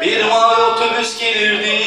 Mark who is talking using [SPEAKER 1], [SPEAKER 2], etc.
[SPEAKER 1] Bir mal otobüs gelirdi.